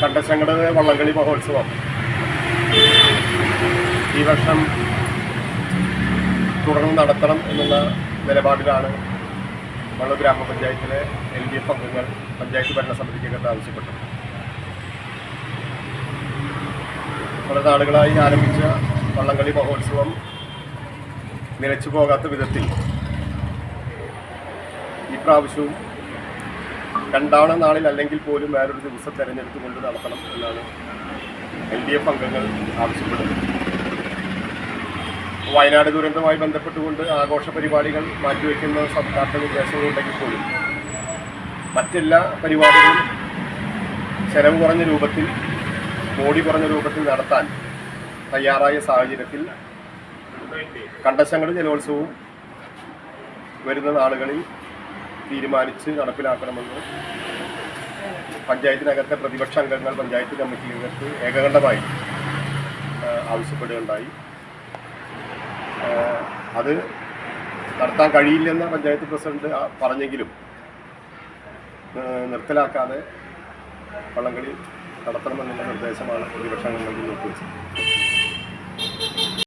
കണ്ടശങ്കട വള്ളംകളി മഹോത്സവം. ഈ വർഷം തുടർന്ന് നടത്തണം എന്നുള്ള നിലപാടിലാണ് വള്ളൂർ ഗ്രാമപഞ്ചായത്തിലെ എൽ ഡി എഫ് അംഗങ്ങൾ പഞ്ചായത്ത് ഭരണസമിതിക്കകത്ത് ആവശ്യപ്പെട്ടത്. പല നാളുകളായി ആരംഭിച്ച വള്ളംകളി മഹോത്സവം നിലച്ചു പോകാത്ത വിധത്തിൽ ഈ പ്രാവശ്യവും രണ്ടാവണ നാളിൽ അല്ലെങ്കിൽ പോലും വേറൊരു ദിവസം തെരഞ്ഞെടുത്തുകൊണ്ട് നടത്തണം എന്നാണ് എൽ ഡി എഫ് അംഗങ്ങൾ ആവശ്യപ്പെടുന്നത്. വയനാട് ദുരന്തവുമായി ബന്ധപ്പെട്ടുകൊണ്ട് ആഘോഷ പരിപാടികൾ മാറ്റിവെക്കുന്ന സർക്കാരിന്റെ നിർദ്ദേശങ്ങളുണ്ടെങ്കിൽ പോലും മറ്റെല്ലാ പരിപാടികളും ചെലവ് കുറഞ്ഞ രൂപത്തിൽ മോടി കുറഞ്ഞ രൂപത്തിൽ നടത്താൻ തയ്യാറായ സാഹചര്യത്തിൽ കണ്ടശങ്ങളുടെ ജലോത്സവവും വരുന്ന നാളുകളിൽ തീരുമാനിച്ച് നടപ്പിലാക്കണമെന്ന് പഞ്ചായത്തിനകത്തെ പ്രതിപക്ഷ അംഗങ്ങൾ പഞ്ചായത്ത് കമ്മിറ്റിയിലേക്ക് ഏകകണ്ഠമായി ആവശ്യപ്പെടുകയുണ്ടായി. അത് നടത്താൻ കഴിയില്ലെന്ന് പഞ്ചായത്ത് പ്രസിഡന്റ് പറഞ്ഞെങ്കിലും നിർത്തലാക്കാതെ വള്ളംകളി നടത്തണമെന്നുള്ള നിർദ്ദേശമാണ് പ്രതിപക്ഷ അംഗങ്ങൾ മുന്നോട്ട് വെച്ചത്